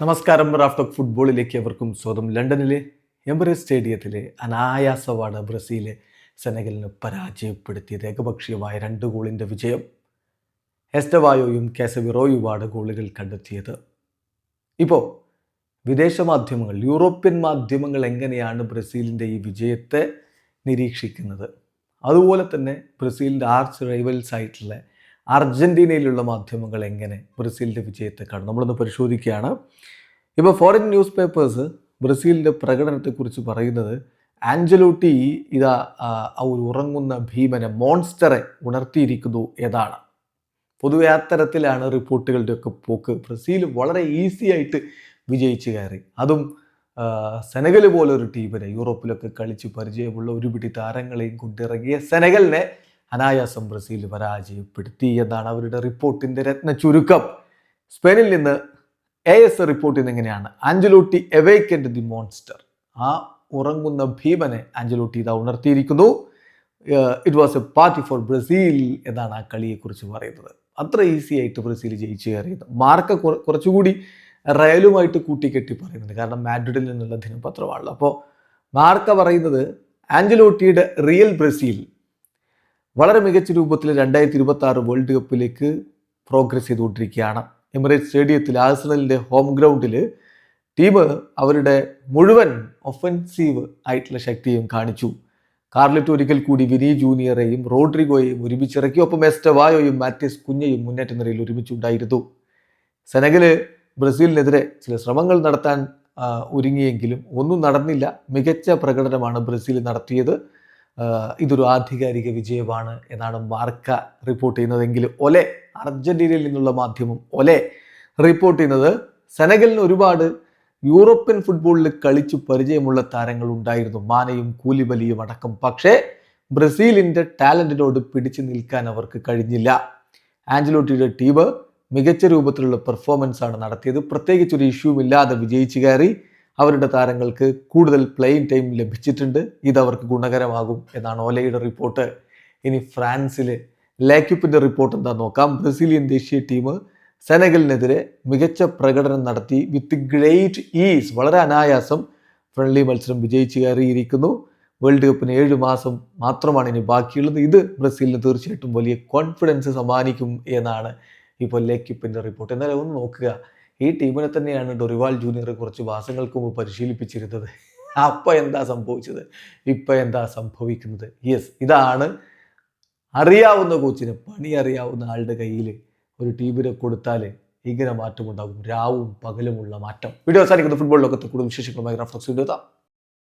നമസ്കാരം റാഫ്റ്റോക്ക് ഫുട്ബോളിലേക്ക് അവർക്കും സ്വാഗതം. ലണ്ടനിലെ എംബറേസ് സ്റ്റേഡിയത്തിലെ അനായാസമാണ് ബ്രസീലെ സെനഗലിനെ പരാജയപ്പെടുത്തിയത് ഏകപക്ഷീയമായ രണ്ട് ഗോളിന്റെ വിജയം എസ്റ്റവായോയും കാസവിറോയുമാണ് ഗോളുകൾ കണ്ടെത്തിയത്. ഇപ്പോൾ വിദേശ മാധ്യമങ്ങൾ യൂറോപ്യൻ മാധ്യമങ്ങൾ എങ്ങനെയാണ് ബ്രസീലിന്റെ ഈ വിജയത്തെ നിരീക്ഷിക്കുന്നത്? അതുപോലെ തന്നെ ബ്രസീലിന്റെ ആർച്ച് റൈവൽസ് ആയിട്ടുള്ള അർജന്റീനയിലുള്ള മാധ്യമങ്ങൾ എങ്ങനെ ബ്രസീലിന്റെ വിജയത്തെ കാണും? നമ്മളൊന്ന് പരിശോധിക്കുകയാണ്. ഇപ്പോൾ ഫോറിൻ ന്യൂസ് പേപ്പേഴ്സ് ബ്രസീലിന്റെ പ്രകടനത്തെക്കുറിച്ച് പറയുന്നത് ആഞ്ചലോട്ടി ഇതാ ആ, ഒരു ഉറങ്ങുന്ന ഭീമനെ മോൺസ്റ്ററെ ഉണർത്തിയിരിക്കുന്നു എന്നാണ്. പൊതുവെ അത്തരത്തിലാണ് റിപ്പോർട്ടുകളുടെയൊക്കെ പോക്ക്. ബ്രസീൽ വളരെ ഈസി ആയിട്ട് വിജയിച്ചു കയറി. അതും പോലെ ഒരു ടീമിനെ യൂറോപ്പിലൊക്കെ കളിച്ച് പരിചയമുള്ള ഒരുപിടി താരങ്ങളെയും കൊണ്ടിറങ്ങിയ സെനഗലിനെ അനായാസം ബ്രസീൽ പരാജയപ്പെടുത്തി എന്നാണ് അവരുടെ റിപ്പോർട്ടിന്റെ രത്ന ചുരുക്കം. സ്പെയിനിൽ നിന്ന് എ എസ് റിപ്പോർട്ട് ചെയ്യുന്നത് എങ്ങനെയാണ് ആഞ്ചലോട്ടി എവേക്കൻഡ് ദി മോൺസ്റ്റർ. ആ ഉറങ്ങുന്ന ഭീമനെ ആഞ്ചലോട്ടി ഇതാ ഉണർത്തിയിരിക്കുന്നു. It was a party for Brazil എന്നാണ് ആ കളിയെക്കുറിച്ച് പറയുന്നത്. അത്ര ഈസി ആയിട്ട് ബ്രസീൽ ജയിച്ചു കയറിയത്. മാർക്ക് കുറച്ചുകൂടി റയലുമായിട്ട് കൂട്ടിക്കെട്ടി പറയുന്നുണ്ട്. കാരണം മാഡ്രിഡിൽ നിന്നുള്ള ദിനപത്രമാണല്ലോ. അപ്പോൾ മാർക്ക പറയുന്നത് ആഞ്ചലോട്ടിയുടെ റിയൽ ബ്രസീൽ വളരെ മികച്ച രൂപത്തിൽ രണ്ടായിരത്തി ഇരുപത്തി ആറ് വേൾഡ് കപ്പിലേക്ക് പ്രോഗ്രസ് ചെയ്തുകൊണ്ടിരിക്കുകയാണ്. എമിറേറ്റ് സ്റ്റേഡിയത്തിൽ ആഴ്സണലിന്റെ ഹോം ഗ്രൗണ്ടിൽ ടീം അവരുടെ മുഴുവൻ ഒഫൻസീവ് ആയിട്ടുള്ള ശക്തിയും കാണിച്ചു. കാർലിറ്റ് ഒരിക്കൽ കൂടി വിനി ജൂനിയറെയും റോഡ്രിഗോയെയും ഒരുമിച്ചിറക്കി. ഒപ്പം എസ്റ്റവായോയും മാറ്റിസ് കുഞ്ഞയും മുന്നേറ്റ നിരയിൽ ഒരുമിച്ചുണ്ടായിരുന്നു. സെനഗൽ ബ്രസീലിനെതിരെ ചില ശ്രമങ്ങൾ നടത്താൻ ഒരുങ്ങിയെങ്കിലും ഒന്നും നടന്നില്ല. മികച്ച പ്രകടനമാണ് ബ്രസീൽ നടത്തിയത്. ഇതൊരു ആധികാരിക വിജയമാണ് എന്നാണ് മാർക്ക റിപ്പോർട്ട് ചെയ്യുന്നതെങ്കിൽ ഒലെ അർജന്റീനയിൽ നിന്നുള്ള മാധ്യമം ഒലെ റിപ്പോർട്ട് ചെയ്യുന്നത് സെനഗലിന് ഒരുപാട് യൂറോപ്യൻ ഫുട്ബോളിൽ കളിച്ച് പരിചയമുള്ള താരങ്ങൾ ഉണ്ടായിരുന്നു. മാനയും കൂലിബലിയും അടക്കം. പക്ഷേ ബ്രസീലിന്റെ ടാലന്റിനോട് പിടിച്ചു നിൽക്കാൻ അവർക്ക് കഴിഞ്ഞില്ല. ആഞ്ചലോട്ടിയുടെ ടീം മികച്ച രൂപത്തിലുള്ള പെർഫോമൻസ് ആണ് നടത്തിയത്. പ്രത്യേകിച്ച് ഒരു ഇഷ്യൂവും ഇല്ലാതെ വിജയിച്ചു കയറി. അവരുടെ താരങ്ങൾക്ക് കൂടുതൽ പ്ലേയിങ് ടൈം ലഭിച്ചിട്ടുണ്ട്. ഇത് അവർക്ക് ഗുണകരമാകും എന്നാണ് ഓലയുടെ റിപ്പോർട്ട് ഇനി ഫ്രാൻസിലെ ലാക്യുപ്പിന്റെ റിപ്പോർട്ട് എന്താ നോക്കാം. ബ്രസീലിയൻ ദേശീയ ടീം സെനഗലിനെതിരെ മികച്ച പ്രകടനം നടത്തി. വിത്ത് ഗ്രേറ്റ് ഈസ് വളരെ അനായാസം ഫ്രണ്ട്ലി മത്സരം വിജയിച്ചു കയറിയിരിക്കുന്നു. വേൾഡ് കപ്പിന് ഏഴ് മാസം മാത്രമാണ് ഇനി ബാക്കിയുള്ളത്. ഇത് ബ്രസീലിന് തീർച്ചയായിട്ടും വലിയ കോൺഫിഡൻസ് സമ്മാനിക്കും എന്നാണ് ഇപ്പോൾ ലേക്കിപ്പിന്റെ റിപ്പോർട്ട് എന്നാലും ഒന്ന് നോക്കുക. ഈ ടീമിനെ തന്നെയാണ് ഡൊറിവാൾ ജൂനിയറെ കുറച്ച് മാസങ്ങൾക്ക് മുമ്പ് പരിശീലിപ്പിച്ചിരുന്നത്. അപ്പോൾ എന്താ സംഭവിച്ചത്? ഇപ്പം എന്താ സംഭവിക്കുന്നത്? യെസ് ഇതാണ് അറിയാവുന്ന കോച്ചിന് പണി അറിയാവുന്ന ആളുടെ കയ്യിൽ ഒരു ടീമിനെ കൊടുത്താൽ ഇങ്ങനെ മാറ്റമുണ്ടാകും. രാവും പകലുമുള്ള മാറ്റം. വീഡിയോ അവസാനിക്കുന്നത് ഫുട്ബോൾ ലോകത്ത് കൂടുതൽ വിശേഷങ്ങളുമായി റഫ്ലക്സ് വീഡിയോ